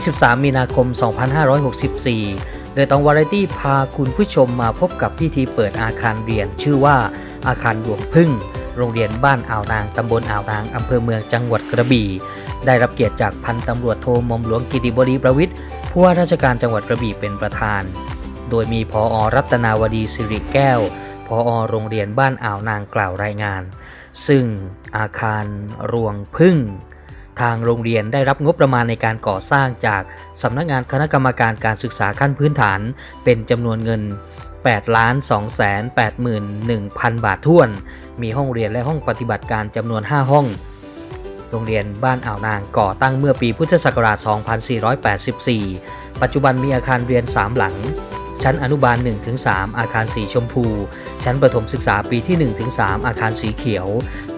23 มีนาคม 2564 โดยตองวาไรตี้พาคุณผู้ชมมาพบกับพิธีเปิดอาคารเรียน ชื่อว่าอาคารหลวงพึ่ง โรงเรียนบ้านอ่าวนาง ตำบลอ่าวนาง อำเภอเมืองจังหวัดกระบี่ ได้รับเกียรติจากพันตำรวจโทมมหลวงกิติบดีประวิทย์ผู้ว่าราชการจังหวัดกระบี่เป็นประธาน โดยมีพออรัตนาวดีสิริแก้วพออโรงเรียนบ้านอ่าวนางกล่าวรายงาน ซึ่งอาคารรวงพึ่ง ทางโรงเรียนได้รับงบประมาณในการก่อสร้างจากสำนักงานคณะกรรมการการศึกษาขั้นพื้นฐาน เป็นจำนวนเงิน8 2 8 1 0 0 0 บาทท้วน มีห้องเรียนและห้องปฏิบัติการจำนวน 5 ห้อง โรงเรียนบ้านอ่าวนางก่อตั้งเมื่อปีพุทธศักราช 2484 ปัจจุบันมีอาคารเรียน 3 หลัง ชั้นอนุบาล 1-3 อาคาร สีชมพู ชั้นประถมศึกษาปีที่ 1-3 อาคารสีเขียว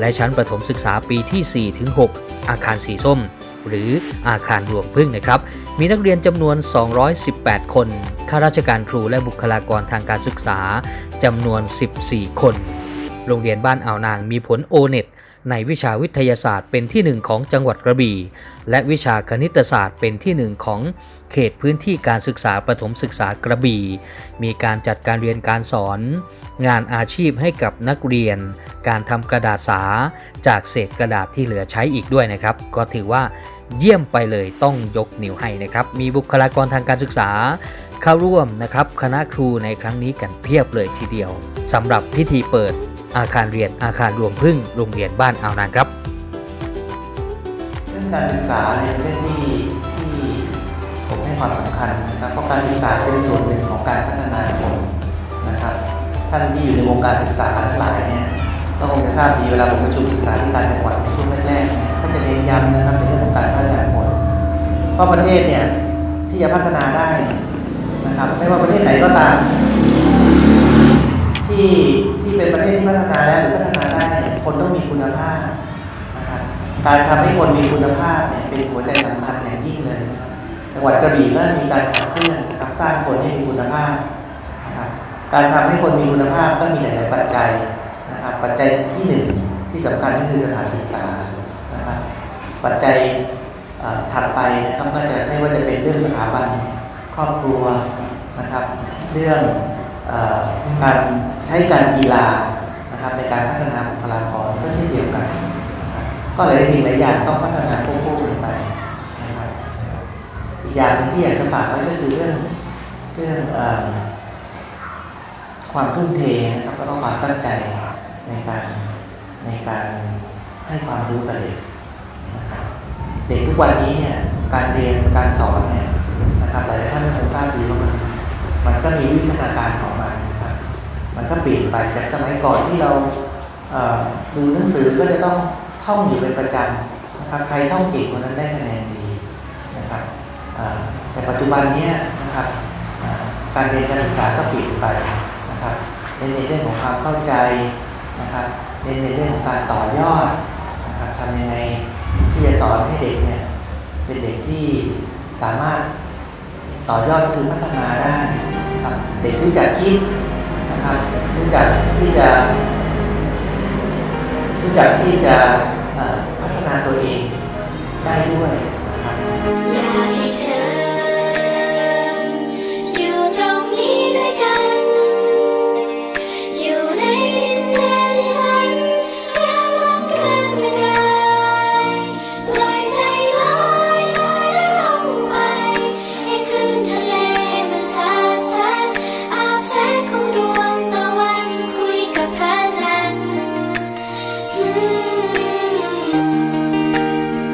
และชั้นประถมศึกษาปีที่ 4-6 อาคารสีส้ม หรืออาคารรวงพึ่งนะครับ มีนักเรียนจำนวน 218 คน ข้าราชการครูและบุคลากรทางการศึกษาจำนวน 14 คน โรงเรียนบ้านอ่าวนางมีผลโอเน็ตในวิชาวิทยาศาสตร์เป็นที่หนึ่งของจังหวัดกระบี่ และวิชาคณิตศาสตร์เป็นที่หนึ่งของเขตพื้นที่การศึกษาประถมศึกษากระบี่ มีการจัดการเรียนการสอน งานอาชีพให้กับนักเรียน การทำกระดาษสาจากเศษกระดาษที่เหลือใช้อีกด้วยนะครับ ก็ถือว่าเยี่ยมไปเลยต้องยกนิ้วให้นะครับ มีบุคลากรทางการศึกษาเข้าร่วมนะครับคณะครูในครั้งนี้กันเพียบเลยทีเดียวสำหรับพิธีเปิด อาคารเรียนอาคารรวงพึ่งโรงเรียนบ้านอาวนางครับเรื่องการศึกษาเนี่ยเป็นเรื่องที่ที่ผมให้ความสำคัญนะครับเพราะการศึกษาเป็นส่วนหนึ่งของการพัฒนาคนนะครับ ท่านที่อยู่ในวงการศึกษาทั้งหลายเนี่ยก็คงจะทราบดีเวลาผมประชุมศึกษาธิการจังหวัดในช่วงแรกๆเนี่ยก็จะเน้นย้ำนะครับในเรื่องของการพัฒนาคนเพราะประเทศเนี่ยที่จะพัฒนาได้นะครับไม่ว่าประเทศไหนก็ตาม ที่ เป็นประเทศที่พัฒนาแล้วหรือพัฒนาได้เนี่ยคนต้องมีคุณภาพนะครับการทำให้คนมีคุณภาพเนี่ยเป็นหัวใจสำคัญอย่างยิ่งเลยนะครับจังหวัดกระบี่ก็มีการขับเคลื่อนนะครับสร้างคนให้มีคุณภาพนะครับการทำให้คนมีคุณภาพก็มีหลาย ๆ ปัจจัยนะครับ ปัจจัยที่หนึ่งที่สำคัญก็คือสถานศึกษานะครับ ปัจจัยถัดไปนะครับก็จะไม่ว่าจะเป็นเรื่องสถาบันครอบครัวนะครับ เรื่อง การใช้การกีฬานะครับในการพัฒนาบุคลากรก็เช่นเดียวกัน ก็หลายสิ่งหลายอย่างต้องพัฒนาควบคู่กันไปนะครับอีกอย่างหนึงที่อยากจะฝากไว้ก็คือเรื่องเรื่องอความทุ่มเทนะครับแล้วก็ความตั้งใจในการในการให้ความรู้กับเด็กนะครับเด็กทุกวันนี้เนี่ยการเรียนการสอนเนี่ยนะครับหลายท่านก็คงทราบดีว่ามัน มันก็มีวิวัฒนาการของมันนะครับ มันก็เปลี่ยนไปจากสมัยก่อนที่เราเดูหนังสือก็จะต้องท่องอยู่เป็นประจำนะครับ ใครท่องเก่งคนนั้นได้คะแนนดีนะครับแต่ปัจจุบันนี้นะครับการเรียนการศึกษาก็เปลี่ยนไปนะครับเน้นในเรื่องของความเข้าใจนะครับเน้นในเรื่องของการต่อยอดนะครับทำยังไงที่จะสอนให้เด็กเนี่ยเป็นเด็กที่สามารถ ต่อยอดคือพัฒนาได้ครับเด็กรู้จักคิดนะครับรู้จักที่จะ รู้จักที่จะพัฒนาตัวเองได้ด้วย